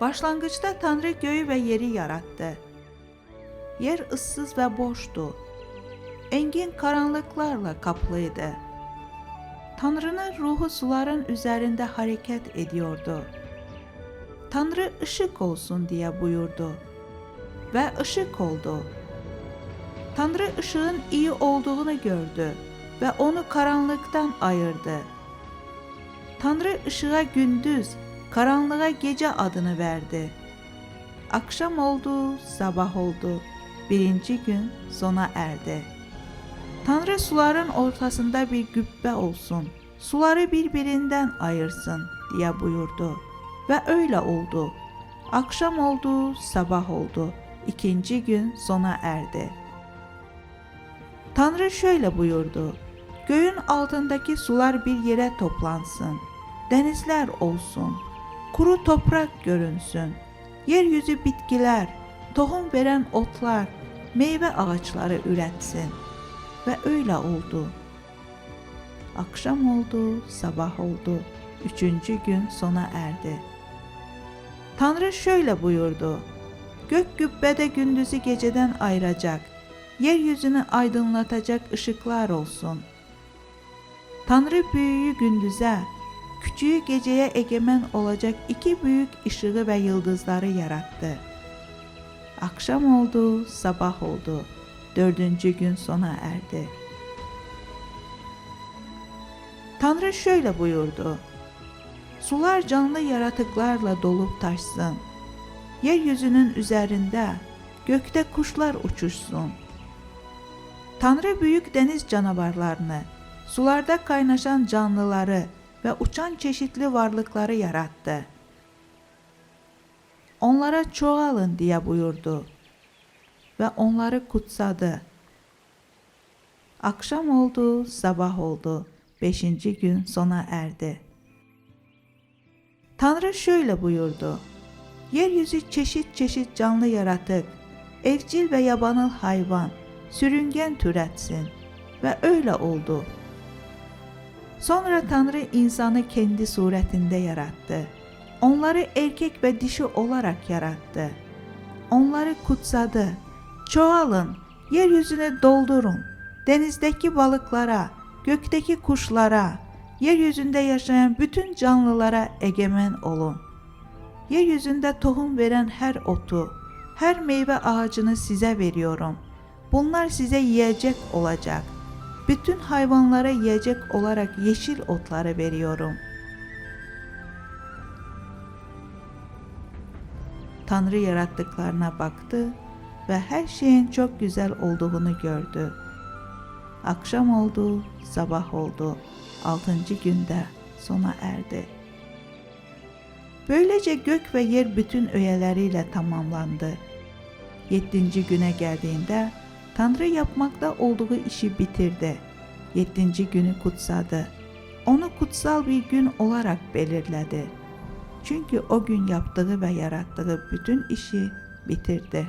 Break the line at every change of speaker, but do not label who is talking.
Başlanğıcda Tanrı göyü və yeri yaratdı. Yer ıssız və boşdu. Engin karanlıklarla kaplıydı. Tanrı'nın ruhu suların üzerinde hareket ediyordu. Tanrı ışık olsun diye buyurdu. Ve ışık oldu. Tanrı ışığın iyi olduğunu gördü ve onu karanlıktan ayırdı. Tanrı ışığa gündüz, karanlığa gece adını verdi. Akşam oldu, sabah oldu. Birinci gün sona erdi. Tanrı suların ortasında bir gübbe olsun. Suları birbirinden ayırsın diye buyurdu. Ve öyle oldu. Akşam oldu, sabah oldu. İkinci gün sona erdi. Tanrı şöyle buyurdu. Göğün altındaki sular bir yere toplansın. Denizler olsun. Kuru toprak görünsün. Yeryüzü bitkiler, tohum veren otlar, meyve ağaçları üretsin. Ve öyle oldu. Akşam oldu, sabah oldu. Üçüncü gün sona erdi. Tanrı şöyle buyurdu. Gök gübbede gündüzü geceden ayıracak, yeryüzünü aydınlatacak ışıklar olsun. Tanrı büyüğü gündüze, küçüğü geceye egemen olacak iki büyük ışığı ve yıldızları yarattı. Akşam oldu, sabah oldu. Dördüncü gün sona erdi. Tanrı şöyle buyurdu. Sular canlı yaratıklarla dolup taşsın. Yeryüzünün üzerinde, gökte kuşlar uçuşsun. Tanrı büyük deniz canavarlarını, sularda kaynaşan canlıları ve uçan çeşitli varlıkları yarattı. Onlara çoğalın diye buyurdu ve onları kutsadı. Akşam oldu, sabah oldu. Beşinci gün sona erdi. Tanrı şöyle buyurdu. Yeryüzü çeşit çeşit canlı yaratık, evcil ve yabanıl hayvan, sürüngen türetsin. Ve öyle oldu. Sonra Tanrı insanı kendi suretinde yarattı. Onları erkek ve dişi olarak yarattı. Onları kutsadı. Çoğalın, yeryüzünü doldurun. Denizdeki balıklara, gökteki kuşlara, yeryüzünde yaşayan bütün canlılara egemen olun. Yeryüzünde tohum veren her otu, her meyve ağacını size veriyorum. Bunlar size yiyecek olacak. Bütün hayvanlara yiyecek olarak yeşil otları veriyorum. Tanrı yarattıklarına baktı ve her şeyin çok güzel olduğunu gördü. Akşam oldu, sabah oldu. Altıncı günde sona erdi. Böylece gök ve yer bütün öğeleriyle tamamlandı. Yedinci güne geldiğinde Tanrı yapmakta olduğu işi bitirdi. Yedinci günü kutsadı. Onu kutsal bir gün olarak belirledi. Çünkü o gün yaptığı ve yarattığı bütün işi bitirdi.